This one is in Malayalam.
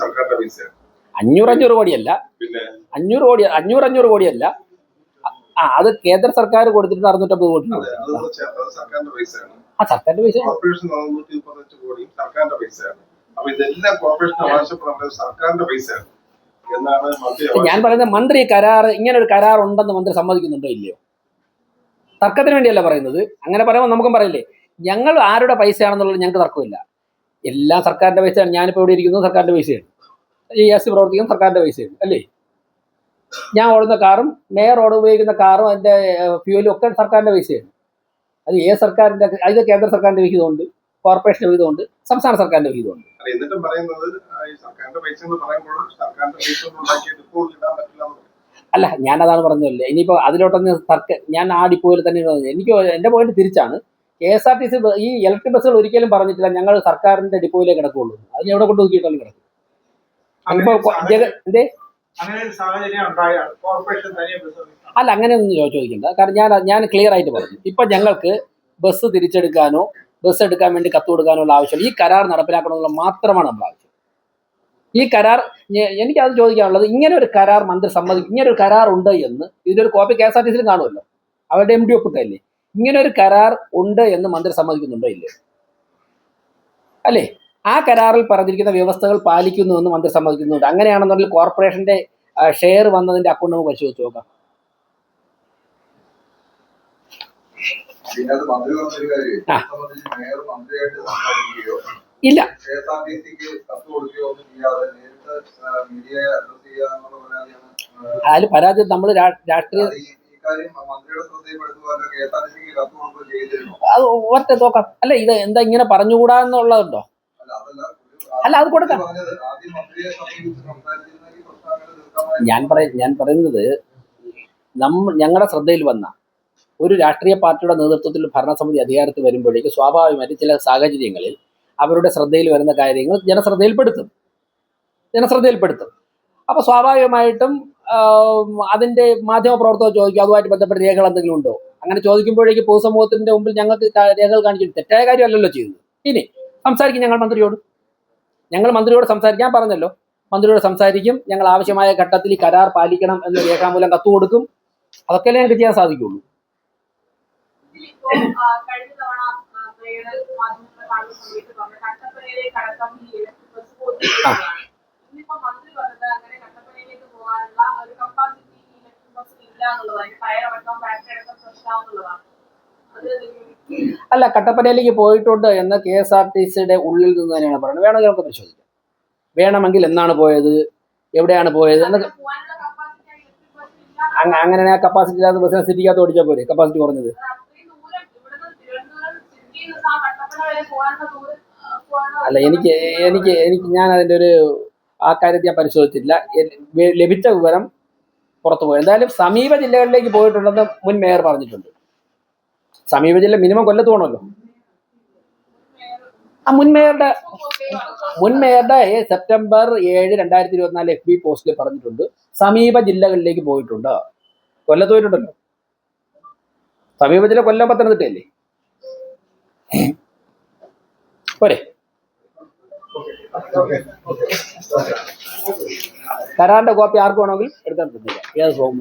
സർക്കാരിന്റെ അഞ്ഞൂറ് അഞ്ഞൂറ് കോടിയല്ല. പിന്നെ? അഞ്ഞൂറ് കോടി അഞ്ഞൂറ് അഞ്ഞൂറ് കോടിയല്ല. ആ അത് കേന്ദ്ര സർക്കാർ കൊടുത്തിട്ട് അറുന്നൂറ്റമ്പത് കോടി. ആ സർക്കാരിന്റെ പൈസ. ഞാൻ പറയുന്നത് മന്ത്രി കരാർ ഇങ്ങനെ ഒരു കരാർ ഉണ്ടെന്ന് മന്ത്രി സമ്മതിക്കുന്നുണ്ടോ ഇല്ലയോ? തർക്കത്തിന് വേണ്ടിയല്ല പറയുന്നത്. അങ്ങനെ പറയുമ്പോൾ നമുക്കും പറയില്ലേ ഞങ്ങൾ ആരുടെ പൈസയാണെന്നുള്ളത് ഞങ്ങൾക്ക് തർക്കമില്ല. എല്ലാം സർക്കാരിന്റെ പൈസയാണ്. ഞാനിപ്പോൾ ഇവിടെ ഇരിക്കുന്നത് സർക്കാരിന്റെ പൈസയാണ്. ഈ എസ് പ്രവർത്തിക്കുന്ന സർക്കാരിന്റെ പൈസയാണ് അല്ലേ? ഞാൻ ഓടുന്ന കാറും മേയർ ഓട് ഉപയോഗിക്കുന്ന കാറും അതിന്റെ ഫ്യൂലും ഒക്കെ സർക്കാരിന്റെ പൈസയാണ്. അത് ഏത് സർക്കാരിന്റെ അത് കേന്ദ്ര സർക്കാരിന്റെ വിഹിതമുണ്ട് കോർപ്പറേഷന്റെ വിഹിതമുണ്ട് സംസ്ഥാന സർക്കാരിന്റെ വിഹിതമുണ്ട്. അല്ല, എന്നിട്ടും പറയുന്നത് സർക്കാരിന്റെ പൈസ എന്ന് പറയുമ്പോൾ സർക്കാരിന്റെ പൈസ ഇടാൻ പറ്റില്ല അല്ല ഞാൻ അതാണ് പറഞ്ഞതല്ലേ. ഇനിയിപ്പോൾ അതിലോട്ടൊന്ന് സർക്കാർ ഞാൻ ആ ഡിപ്പോയിൽ തന്നെ. എനിക്ക് എന്റെ പോയിന്റ് തിരിച്ചാണ്. K S R T C ഈ ഇലക്ട്രിക് ബസ്സുകൾ ഒരിക്കലും പറഞ്ഞിട്ടില്ല. ഞങ്ങൾ സർക്കാരിന്റെ ഡിപ്പോയിലേ കിടക്കുള്ളൂ. അത് എവിടെ കൊണ്ട് നോക്കിയിട്ടാലും കിടക്കും. അല്ല അങ്ങനെ ഒന്നും ചോദിക്കണ്ട. കാരണം ഞാൻ ഞാൻ ക്ലിയർ ആയിട്ട് പറഞ്ഞു. ഇപ്പൊ ഞങ്ങൾക്ക് ബസ് തിരിച്ചെടുക്കാനോ ബസ് എടുക്കാൻ വേണ്ടി കത്ത് കൊടുക്കാനോ ഉള്ള ആവശ്യം ഈ കരാർ നടപ്പിലാക്കണമെന്നുള്ള മാത്രമാണ് നമ്മുടെ ആവശ്യം. ഈ കരാർ എനിക്കത് ചോദിക്കാനുള്ളത് ഇങ്ങനെ ഒരു കരാർ മന്ത്രി സമ്മതിക്കും ഇങ്ങനെ ഒരു കരാർ ഉണ്ട് എന്ന് ഇതിന്റെ ഒരു copy K S R T സിയിൽ കാണുമല്ലോ. അവരുടെ എം ഡി ഒപ്പിട്ടല്ലേ ഇങ്ങനെ ഒരു കരാർ ഉണ്ട് എന്ന് മന്ത്രി സമ്മതിക്കുന്നുണ്ടോ? ഇല്ലേ. അല്ലേ? ആ കരാറിൽ പറഞ്ഞിരിക്കുന്ന വ്യവസ്ഥകൾ പാലിക്കുന്നു എന്ന് മന്ത്രി സമ്മതിക്കുന്നുണ്ട്. അങ്ങനെയാണെന്നുണ്ടെങ്കിൽ കോർപ്പറേഷന്റെ ഷെയർ വന്നതിന്റെ അക്കൗണ്ട് നമുക്ക് പരിശോധിച്ച് നോക്കാം. ഇല്ല. അതിൽ പരാതി നമ്മൾ രാഷ്ട്രീയ അത് ഒറ്റ തോക്കാം അല്ല ഇത് എന്താ ഇങ്ങനെ പറഞ്ഞുകൂടാ എന്നുള്ളതുണ്ടോ? അല്ല അത് കൊടുക്കാം. ഞാൻ പറയ ഞാൻ പറയുന്നത് നമ്മ ഞങ്ങളുടെ ശ്രദ്ധയിൽ വന്ന ഒരു രാഷ്ട്രീയ പാർട്ടിയുടെ നേതൃത്വത്തിൽ ഭരണസമിതി അധികാരത്തിൽ വരുമ്പോഴേക്ക് സ്വാഭാവികമായിട്ട് ചില സാഹചര്യങ്ങളിൽ അവരുടെ ശ്രദ്ധയിൽ വരുന്ന കാര്യങ്ങൾ ജനശ്രദ്ധയിൽപ്പെടുത്തും. ജനശ്രദ്ധയിൽപ്പെടുത്തും. അപ്പോൾ സ്വാഭാവികമായിട്ടും അതിന്റെ മാധ്യമ പ്രവർത്തകർ ചോദിക്കും അതുമായിട്ട് ബന്ധപ്പെട്ട രേഖകൾ എന്തെങ്കിലും ഉണ്ടോ? അങ്ങനെ ചോദിക്കുമ്പോഴേക്ക് പൊതുസമൂഹത്തിന്റെ മുമ്പിൽ ഞങ്ങൾക്ക് രേഖകൾ കാണിക്കും തെറ്റായ കാര്യമല്ലല്ലോ ചെയ്യുന്നത്. ഇനി സംസാരിക്കും ഞങ്ങൾ മന്ത്രിയോട്. ഞങ്ങൾ മന്ത്രിയോട് സംസാരിക്കാൻ പറഞ്ഞല്ലോ മന്ത്രിയോട് സംസാരിക്കും. ഞങ്ങൾ ആവശ്യമായ ഘട്ടത്തിൽ ഈ കരാർ പാലിക്കണം എന്ന് രേഖാമൂലം കത്ത് കൊടുക്കും. അതൊക്കെയല്ലേ ഞങ്ങൾക്ക് ചെയ്യാൻ സാധിക്കുള്ളൂ. ആ, ഇന്നിപ്പോ മന്ത്രി പറഞ്ഞത് അങ്ങനെ കട്ടപ്പനയിലേക്ക് പോകാനുള്ള ഒരു കപ്പാസിറ്റി ഇലക്ട്രിക് ബസ്സിൽ ഇല്ല എന്നുള്ളതാണ്. ടയർ അടക്കം ബാറ്ററി അടക്കം പ്രശ്നമാണെന്നുള്ളതാണ്. അല്ല കട്ടപ്പനയിലേക്ക് പോയിട്ടുണ്ട് എന്ന് കെ എസ് ആർ ടി സിയുടെ ഉള്ളിൽ നിന്ന് തന്നെയാണ് പറയുന്നത്. വേണമെങ്കിൽ നമുക്ക് പരിശോധിക്കാം. വേണമെങ്കിൽ എന്നാണ് പോയത്? എവിടെയാണ് പോയത്? എന്നൊക്കെ അങ്ങനെ ആ കപ്പാസിറ്റി ഇല്ലാത്ത ബസ്സിനെ സിറ്റിക്കകത്ത് ഓടിച്ചാൽ പോരെ? കപ്പാസിറ്റി കുറഞ്ഞത്. അല്ല എനിക്ക് എനിക്ക് എനിക്ക് ഞാൻ അതിന്റെ ഒരു ആ കാര്യത്തിൽ ഞാൻ പരിശോധിച്ചില്ല ലഭിച്ച വിവരം പുറത്തു പോയി. എന്തായാലും സമീപ ജില്ലകളിലേക്ക് പോയിട്ടുണ്ടെന്ന് മുൻ മേയർ പറഞ്ഞിട്ടുണ്ട്. സമീപ ജില്ല മിനിമം കൊല്ലത്ത് പോകണമല്ലോ. ആ മുൻ മേയറുടെ മുൻ മേയറുടെ സെപ്റ്റംബർ ഏഴ് രണ്ടായിരത്തി ഇരുപത്തിനാല് എഫ് ബി പോസ്റ്റിൽ പറഞ്ഞിട്ടുണ്ട്. സമീപ ജില്ലകളിലേക്ക് പോയിട്ടുണ്ട്. കൊല്ലത്ത് പോയിട്ടുണ്ടല്ലോ. സമീപ ജില്ല കൊല്ലം പത്തനംതിട്ടയല്ലേ? പോരെ. കരാറിന്റെ കോപ്പി ആർക്ക് വേണമെങ്കിൽ എടുക്കാൻ പറ്റില്ല ഏത് ഫോം